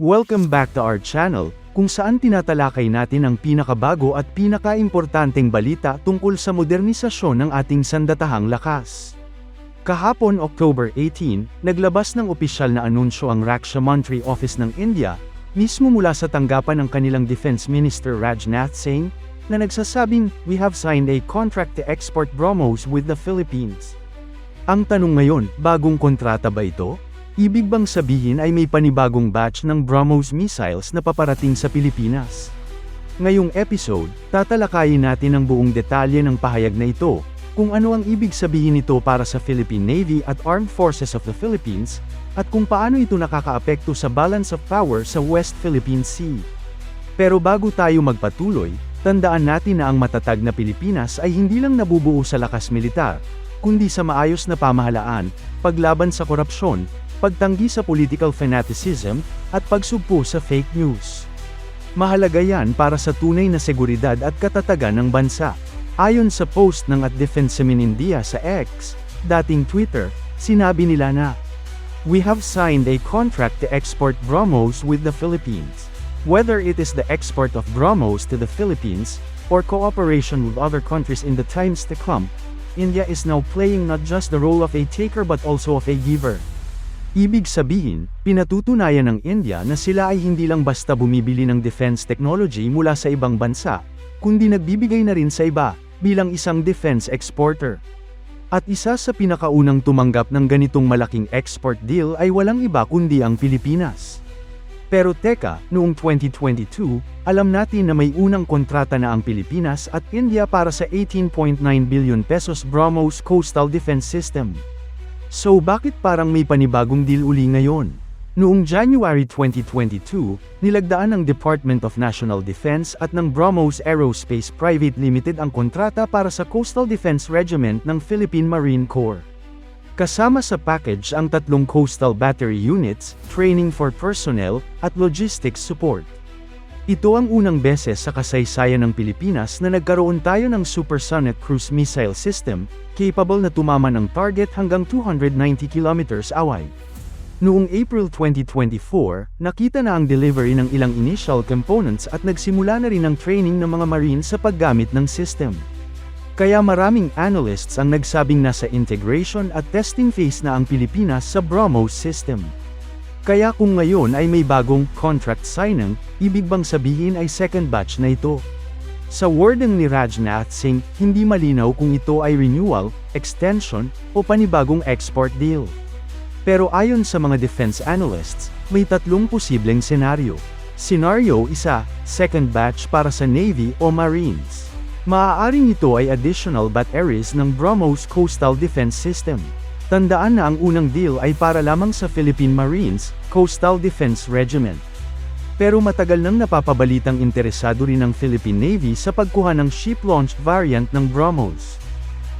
Welcome back to our channel, kung saan tinatalakay natin ang pinakabago at pinakaimportanteng balita tungkol sa modernisasyon ng ating sandatahang lakas. Kahapon October 18, naglabas ng opisyal na anunsyo ang Raksha Monetary Office ng India, mismo mula sa tanggapan ng kanilang Defense Minister Rajnath Singh, na nagsasabing, we have signed a contract to export BrahMos with the Philippines. Ang tanong ngayon, bagong kontrata ba ito? Ibig bang sabihin ay may panibagong batch ng BrahMos missiles na paparating sa Pilipinas? Ngayong episode, tatalakayin natin ang buong detalye ng pahayag na ito, kung ano ang ibig sabihin nito para sa Philippine Navy at Armed Forces of the Philippines, at kung paano ito nakakaapekto sa balance of power sa West Philippine Sea. Pero bago tayo magpatuloy, tandaan natin na ang matatag na Pilipinas ay hindi lang nabubuo sa lakas militar, kundi sa maayos na pamahalaan, paglaban sa korupsyon, pagtanggi sa political fanaticism, at pagsugpo sa fake news. Mahalaga yan para sa tunay na seguridad at katatagan ng bansa. Ayon sa post ng at Defensemin India sa X, dating Twitter, sinabi nila na, We have signed a contract to export BrahMos with the Philippines. Whether it is the export of BrahMos to the Philippines, or cooperation with other countries in the times to come, India is now playing not just the role of a taker but also of a giver. Ibig sabihin, pinatutunayan ng India na sila ay hindi lang basta bumibili ng defense technology mula sa ibang bansa, kundi nagbibigay na rin sa iba, bilang isang defense exporter. At isa sa pinakaunang tumanggap ng ganitong malaking export deal ay walang iba kundi ang Pilipinas. Pero teka, noong 2022, alam natin na may unang kontrata na ang Pilipinas at India para sa 18.9 billion pesos BrahMos Coastal Defense System. So bakit parang may panibagong deal uli ngayon? Noong January 2022, nilagdaan ng Department of National Defense at ng BrahMos Aerospace Private Limited ang kontrata para sa Coastal Defense Regiment ng Philippine Marine Corps. Kasama sa package ang tatlong coastal battery units, training for personnel, at logistics support. Ito ang unang beses sa kasaysayan ng Pilipinas na nagkaroon tayo ng supersonic cruise missile system, capable na tumama ng target hanggang 290 kilometers away. Noong April 2024, nakita na ang delivery ng ilang initial components at nagsimula na rin ang training ng mga Marines sa paggamit ng system. Kaya maraming analysts ang nagsabing nasa integration at testing phase na ang Pilipinas sa BrahMos system. Kaya kung ngayon ay may bagong contract signing, ibig bang sabihin ay second batch na ito? Sa wording ni Rajnath Singh, hindi malinaw kung ito ay renewal, extension, o panibagong export deal. Pero ayon sa mga defense analysts, may tatlong posibleng senaryo. Scenario isa, second batch para sa Navy o Marines. Maaaring ito ay additional batteries ng BrahMos Coastal Defense System. Tandaan na ang unang deal ay para lamang sa Philippine Marines, Coastal Defense Regiment. Pero matagal nang napapabalitang interesado rin ang Philippine Navy sa pagkuha ng ship-launched variant ng BrahMos.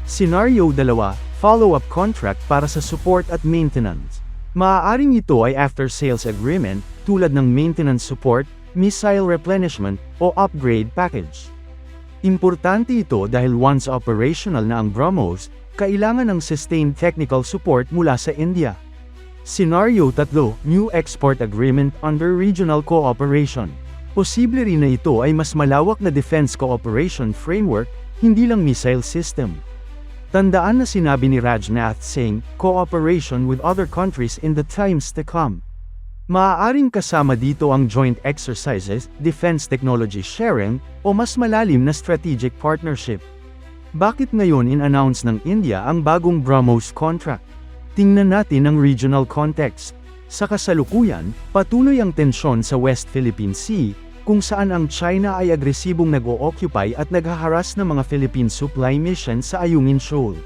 Scenario 2, follow-up contract para sa support at maintenance. Maaaring ito ay after-sales agreement, tulad ng maintenance support, missile replenishment, o upgrade package. Importante ito dahil once operational na ang BrahMos, kailangan ng sustained technical support mula sa India. Scenario 3, New Export Agreement under Regional Cooperation. Posible rin na ito ay mas malawak na defense cooperation framework, hindi lang missile system. Tandaan na sinabi ni Rajnath Singh, cooperation with other countries in the times to come. Maaaring kasama dito ang joint exercises, defense technology sharing, o mas malalim na strategic partnership. Bakit ngayon in-announce ng India ang bagong BrahMos contract? Tingnan natin ang regional context. Sa kasalukuyan, patuloy ang tensyon sa West Philippine Sea, kung saan ang China ay agresibong nag-o-occupy at naghaharas ng mga Philippine supply mission sa Ayungin Shoal.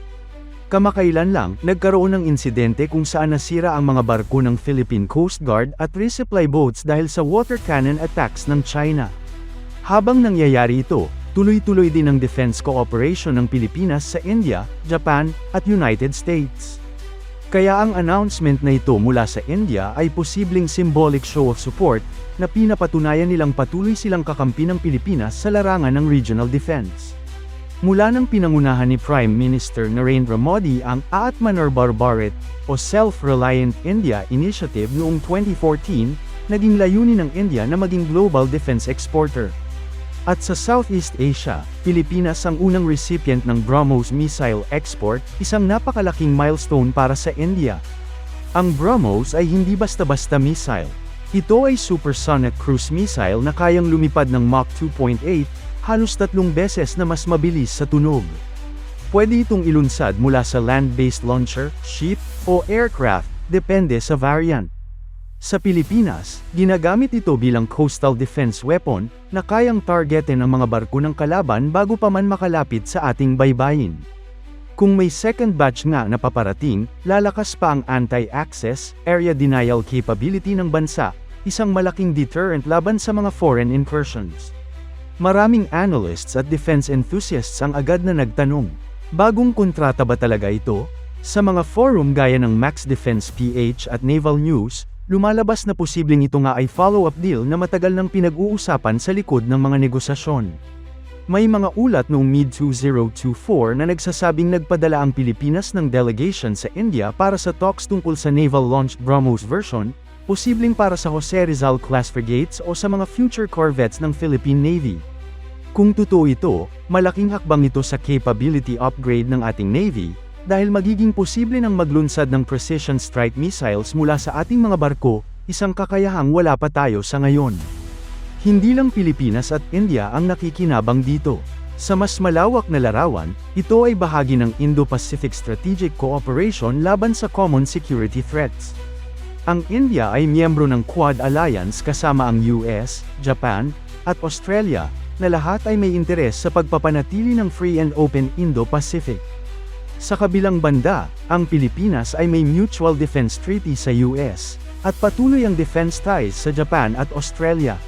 Kamakailan lang, nagkaroon ng insidente kung saan nasira ang mga barko ng Philippine Coast Guard at resupply boats dahil sa water cannon attacks ng China. Habang nangyayari ito, tuloy-tuloy din ang defense cooperation ng Pilipinas sa India, Japan, at United States. Kaya ang announcement na ito mula sa India ay posibleng symbolic show of support, na pinapatunayan nilang patuloy silang kakampi ng Pilipinas sa larangan ng regional defense. Mula nang pinangunahan ni Prime Minister Narendra Modi ang Atmanirbhar Bharat o Self-Reliant India Initiative noong 2014, naging layunin ng India na maging global defense exporter. At sa Southeast Asia, Pilipinas ang unang recipient ng BrahMos missile export, isang napakalaking milestone para sa India. Ang BrahMos ay hindi basta-basta missile. Ito ay supersonic cruise missile na kayang lumipad ng Mach 2.8, halos tatlong beses na mas mabilis sa tunog. Pwede itong ilunsad mula sa land-based launcher, ship, o aircraft, depende sa variant. Sa Pilipinas, ginagamit ito bilang coastal defense weapon na kayang targetin ang mga barko ng kalaban bago pa man makalapit sa ating baybayin. Kung may second batch nga na paparating, lalakas pa ang anti-access, area denial capability ng bansa, isang malaking deterrent laban sa mga foreign incursions. Maraming analysts at defense enthusiasts ang agad na nagtanong, bagong kontrata ba talaga ito? Sa mga forum gaya ng Max Defense PH at Naval News, lumalabas na posibleng ito nga ay follow-up deal na matagal nang pinag-uusapan sa likod ng mga negosasyon. May mga ulat noong mid-2024 na nagsasabing nagpadala ang Pilipinas ng delegation sa India para sa talks tungkol sa naval-launched BrahMos version, posibleng para sa Jose Rizal class frigates o sa mga future corvettes ng Philippine Navy. Kung totoo ito, malaking hakbang ito sa capability upgrade ng ating Navy, dahil magiging posible nang maglunsad ng precision strike missiles mula sa ating mga barko, isang kakayahang wala pa tayo sa ngayon. Hindi lang Pilipinas at India ang nakikinabang dito. Sa mas malawak na larawan, ito ay bahagi ng Indo-Pacific Strategic Cooperation laban sa common security threats. Ang India ay miyembro ng Quad Alliance kasama ang US, Japan, at Australia, na lahat ay may interes sa pagpapanatili ng free and open Indo-Pacific. Sa kabilang banda, ang Pilipinas ay may mutual defense treaty sa US, at patuloy ang defense ties sa Japan at Australia.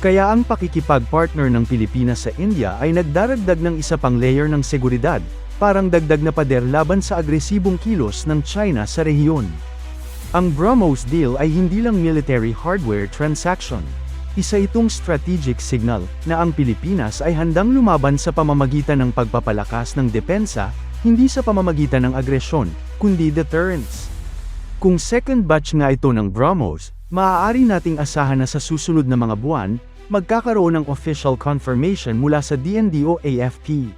Kaya ang pakikipag-partner ng Pilipinas sa India ay nagdaragdag ng isa pang layer ng seguridad, parang dagdag na pader laban sa agresibong kilos ng China sa rehiyon. Ang BrahMos deal ay hindi lang military hardware transaction. Isa itong strategic signal na ang Pilipinas ay handang lumaban sa pamamagitan ng pagpapalakas ng depensa, hindi sa pamamagitan ng agresyon, kundi deterrence. Kung second batch nga ito ng BrahMos, maaari nating asahan na sa susunod na mga buwan, magkakaroon ng official confirmation mula sa DND o AFP.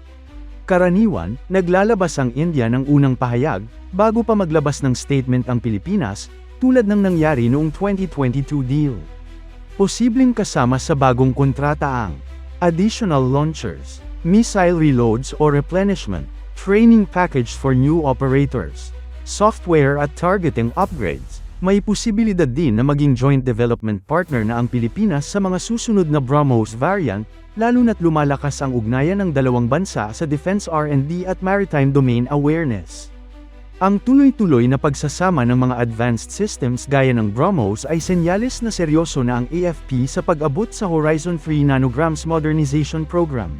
Karaniwan, naglalabas ang India ng unang pahayag, bago pa maglabas ng statement ang Pilipinas, tulad ng nangyari noong 2022 deal. Posibleng kasama sa bagong kontrata ang additional launchers, missile reloads or replenishment, training package for new operators, software at targeting upgrades. May posibilidad din na maging joint development partner na ang Pilipinas sa mga susunod na BrahMos variant, lalo na't lumalakas ang ugnayan ng dalawang bansa sa defense R&D at maritime domain awareness. Ang tuloy-tuloy na pagsasama ng mga advanced systems gaya ng BrahMos ay senyales na seryoso na ang AFP sa pag-abot sa Horizon 3 Nanograms Modernization Program.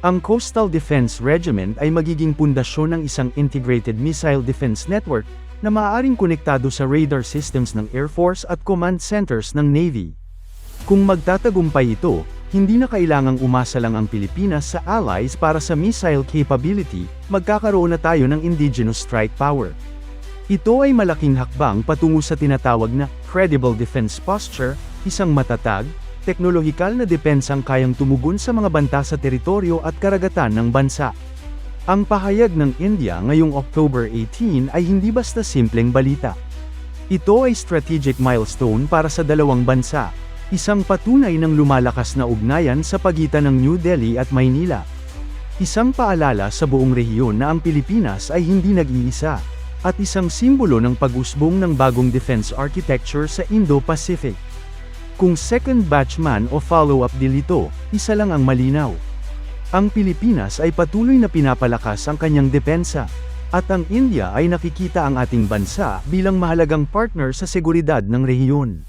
Ang Coastal Defense Regiment ay magiging pundasyon ng isang integrated missile defense network na maaaring konektado sa radar systems ng Air Force at command centers ng Navy. Kung magtatagumpay ito, hindi na kailangang umasa lang ang Pilipinas sa allies para sa missile capability, magkakaroon na tayo ng indigenous strike power. Ito ay malaking hakbang patungo sa tinatawag na credible defense posture, isang matatag, teknolohikal na depensang kayang tumugon sa mga banta sa teritoryo at karagatan ng bansa. Ang pahayag ng India ngayong October 18 ay hindi basta simpleng balita. Ito ay strategic milestone para sa dalawang bansa, isang patunay ng lumalakas na ugnayan sa pagitan ng New Delhi at Maynila. Isang paalala sa buong rehiyon na ang Pilipinas ay hindi nag-iisa, at isang simbolo ng pag-usbong ng bagong defense architecture sa Indo-Pacific. Kung second batch man o follow-up deal ito, isa lang ang malinaw. Ang Pilipinas ay patuloy na pinapalakas ang kanyang depensa, at ang India ay nakikita ang ating bansa bilang mahalagang partner sa seguridad ng rehiyon.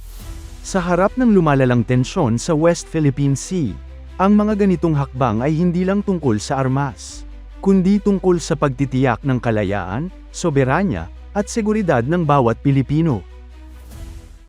Sa harap ng lumalalang tensyon sa West Philippine Sea, ang mga ganitong hakbang ay hindi lang tungkol sa armas, kundi tungkol sa pagtitiyak ng kalayaan, soberanya, at seguridad ng bawat Pilipino.